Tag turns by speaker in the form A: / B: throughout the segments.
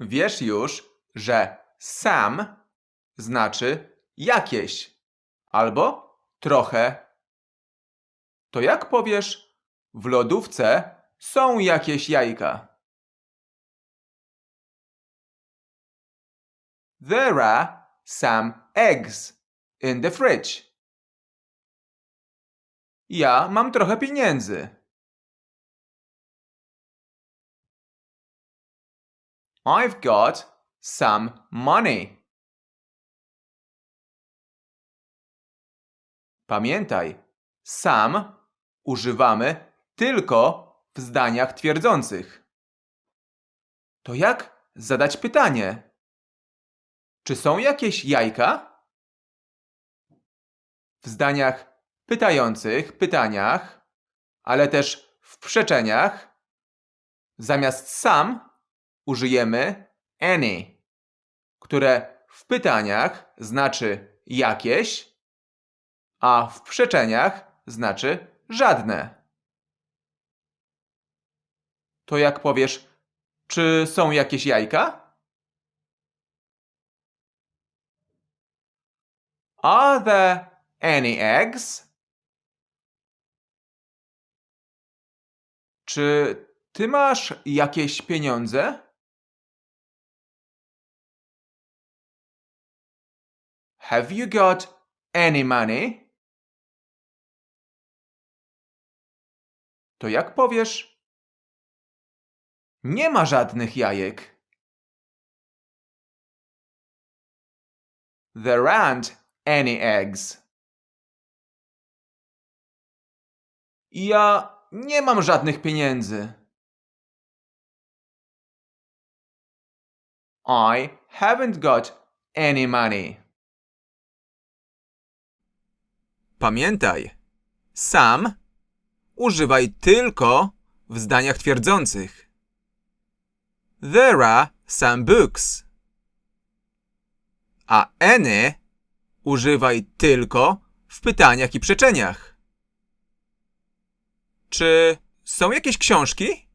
A: Wiesz już, że sam znaczy jakieś albo trochę. To jak powiesz, w lodówce są jakieś jajka? There are some eggs in the fridge. Ja mam trochę pieniędzy. I've got some money. Pamiętaj, sam używamy tylko w zdaniach twierdzących. To jak zadać pytanie? Czy są jakieś jajka? W zdaniach pytających, pytaniach, ale też w przeczeniach, zamiast sam użyjemy any, które w pytaniach znaczy jakieś, a w przeczeniach znaczy żadne. To jak powiesz, czy są jakieś jajka? Are there any eggs? Czy ty masz jakieś pieniądze? Have you got any money? To jak powiesz? Nie ma żadnych jajek. There aren't any eggs. Ja nie mam żadnych pieniędzy. I haven't got any money. Pamiętaj, sam używaj tylko w zdaniach twierdzących. There are some books. A any używaj tylko w pytaniach i przeczeniach. Czy są jakieś książki?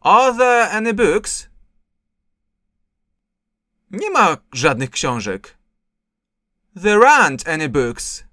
A: Are there any books? Nie ma żadnych książek. There aren't any books.